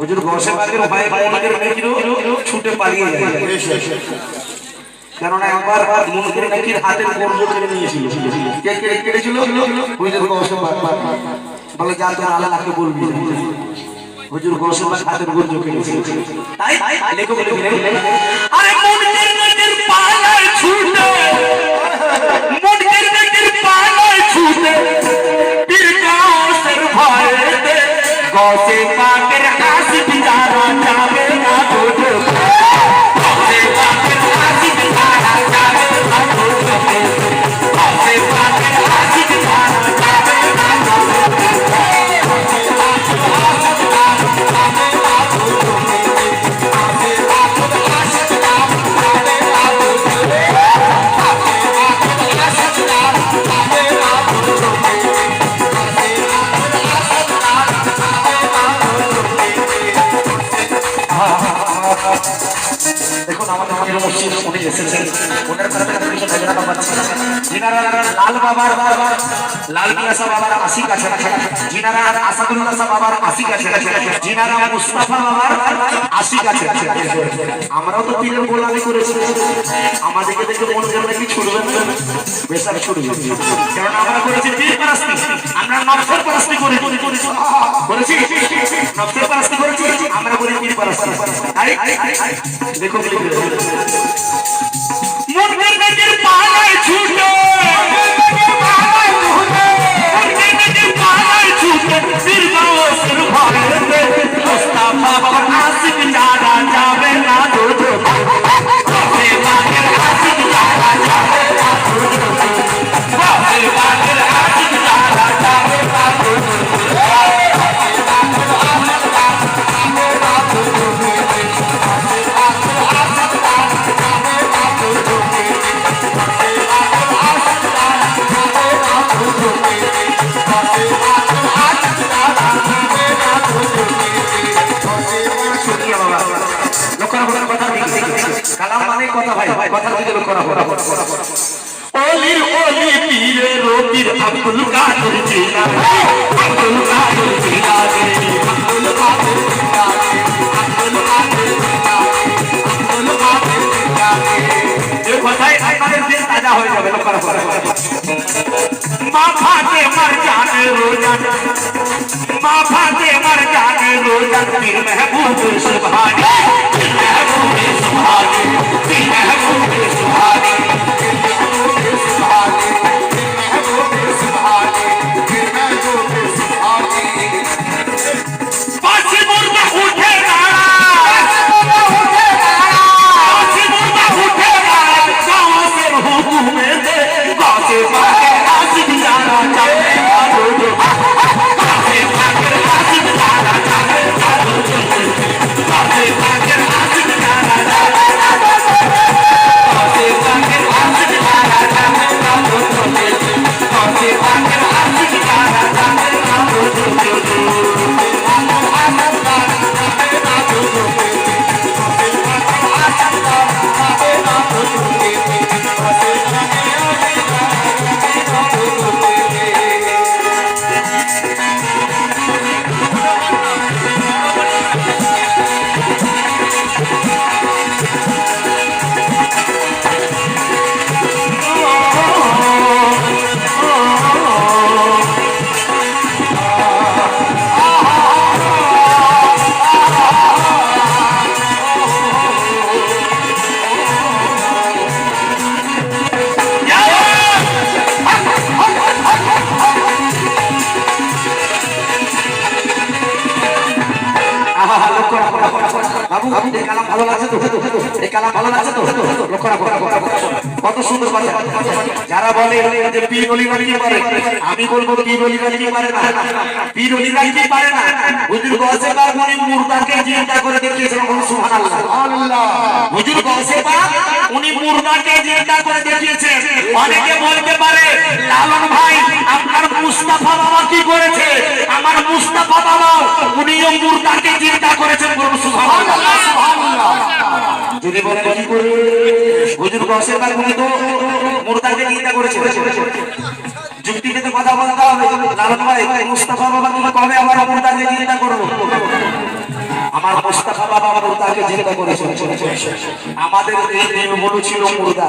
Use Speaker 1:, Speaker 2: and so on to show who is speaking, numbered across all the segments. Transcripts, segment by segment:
Speaker 1: হুজুর গসে পাকের ভাই মন্দির নাকি ছুটে পালিয়ে যায়। কেননা একবার মুনকির নেকির হাতের কর্জ করে নিয়েছিল। কে কে কেড়েছিল হুজুর গসে পাক বলে যা তোর আল্লাহকে বলবি। হুজুর গসে পাক হাতের কর্জ কেড়েছিল তাই লেখক লেখো উনি এসেছেন। ওনার কাছে কিছু পাচ্ছি। যিনারা লাল বাবার, লাল মিয়াসা বাবার আশিক আছে। যিনারা আসাদুল্লাহ সাহ বাবার আশিক আছে। যিনারা মুস্তাফা বাবার আশিক আছে। আমরাও তো পীরের গোলামি করেছি। আমাদেরকে দেখে মনে করে নাকি ছুটবেন বেসার ছুটবে কারণ আমরা করেছি পীর আমরা নফসের পারাস্তি করি। করেছি? পারাস্তি করেছি। আমরা করি পীর পারাস্তি। তাই? Thank you. কথা দিকে করা করা করা করা
Speaker 2: অলির অলি পীরে রবির আব্দুল কাদের
Speaker 1: জিলা ভালো লাগছে তো এই কালাম ভালো লাগছে তো লক্ষ্য রাখো। কত সুন্দর কথা। যারা বলে যে পীর অলিরা কি পারে? আমি বলব পীর অলিরা কি পারে না। পীর অলিরা কি পারে না? হুজুর গসে পাক উনি মুর্দাকে জিন্দা করে দেখিয়েছেন সুবহানাল্লাহ।
Speaker 2: আল্লাহ হুজুর গসে পাক উনি মুর্দাকে জিন্দা করে দেখিয়েছেন অনেকে বলতে পারে, লালন ভাই, আপনার মুস্তাফা বাবা কি করেছে? আমার মুস্তাফা বাবা উনিও মুর্দাকে জিন্দা করেছেন বলুন, সুবহানাল্লাহ সুবহানাল্লাহ।
Speaker 1: যদি বলেন কি করে? হুজুর গসে পাক উনি তো মুর্দাকে জিন্দা করেছে যুক্তিতে তো কথা বলতে হবে। লালন ভাই, মুস্তাফা বাবা কবে আমার মুর্দাকে জিন্দা করব?
Speaker 2: আমার মোস্তাফা বাবা মুর্দাকে জিন্দা করেছেন আমাদের এই দিনগুলো ছিল মুর্দা,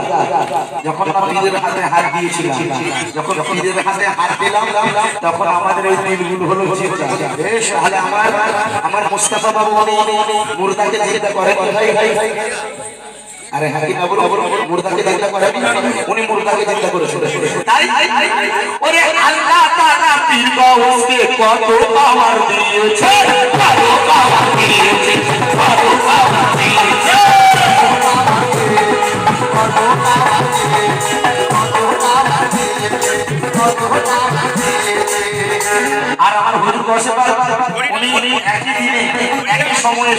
Speaker 2: যখন পীরের হাতে হাত দিয়েছিলাম, যখন পীরের হাতে হাত দিলাম, তখন আমাদের এই দিনগুলো হলো তাহলে আমার আমার মোস্তাফা বাবু মুর্দাকে জিন্দা করে ভাই ভাই আরে হ্যাঁ কি না বলো বলো মুর্দাকে জিন্দা করে উনি মুর্দাকে জিন্দা
Speaker 1: তাই ওরে আল্লাহ তাআলা পীর কত দিয়েছে।
Speaker 2: আর আমার হুজুর বসে উনি একই দিনে একই সময়ে।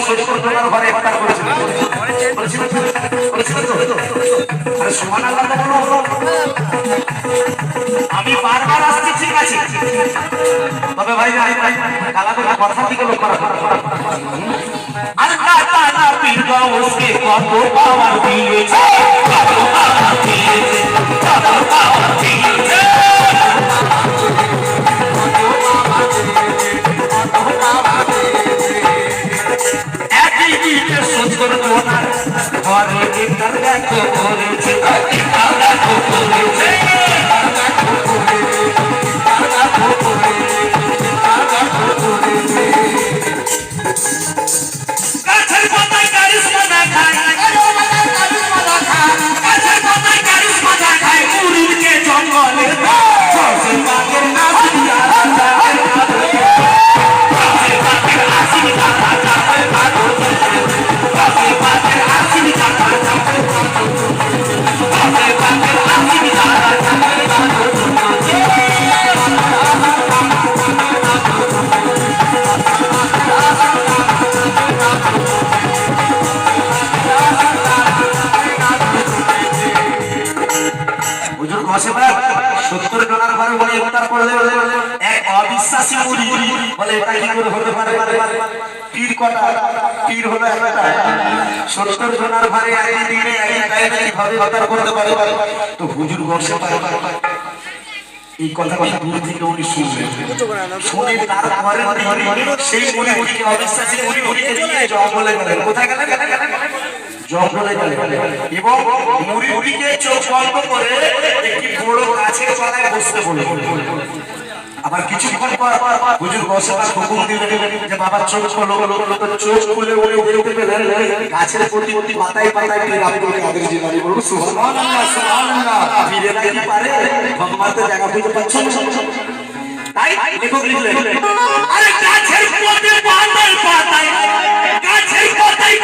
Speaker 2: আমি বারবার আসছি, ঠিক আছে। তবে ভাই ভাই ভাই, কালা কথা দিকে লক্ষ্য রাখো।
Speaker 1: আল্লাহ তাআলা কত পাওয়ার দিয়েছে।
Speaker 2: এক অবিশ্বাসী মুড়ি। বলে, এটা কি করে হতে পারে? পীর কটা পীর হলো একটা সত্তর জনের ঘরে একই দিনে একই টাইমে কীভাবে ইফতার করতে পারে? তো হুজুর বসে এই কথা কথা দূর থেকে উনি শুনলেন? শুনে তারপরে সেই মুড়ি মুড়িকে অবিশ্বাসী মুড়ি মুড়িকে জঙ্গলে গেলেন। কোথায় গেলেন? জঙ্গলে গেলেন এবং চোখ বন্ধ করে একটি বড় গাছের তলায় বসতে বললেন আবার কিছুক্ষণ পর হুজুর বসে তার হুকুম দিলেন যে, বাবা, চোখ খোলো। চোখ খুলে উড়ে পেলেন গাছের প্রতি প্রতি পাতায় পাতায় পীর পারে জায়গা খুঁজে তাই লেখক লিখলেন,
Speaker 1: আরে গাছের পথে পাতায় পাতায়, গাছের পাতায়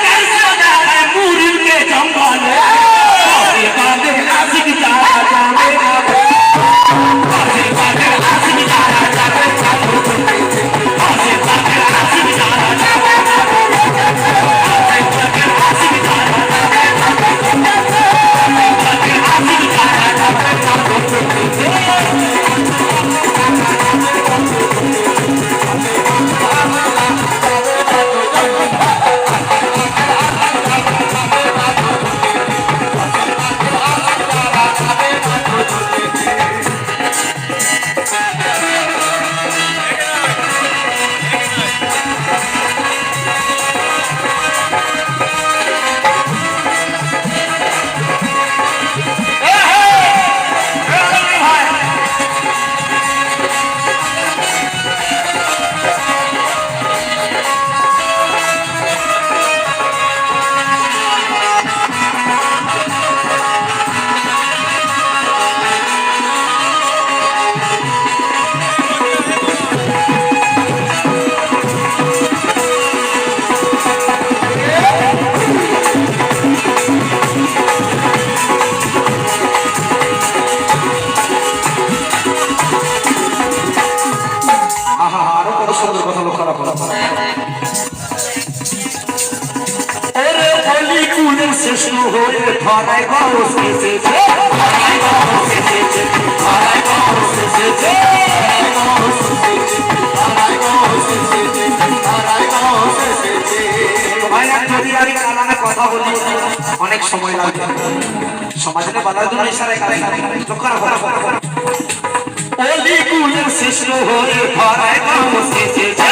Speaker 2: কালামে কথা অনেক সময় লাগবে সমাজে বলার জন্য ইশারায় কালাই
Speaker 1: শেষ হয়ে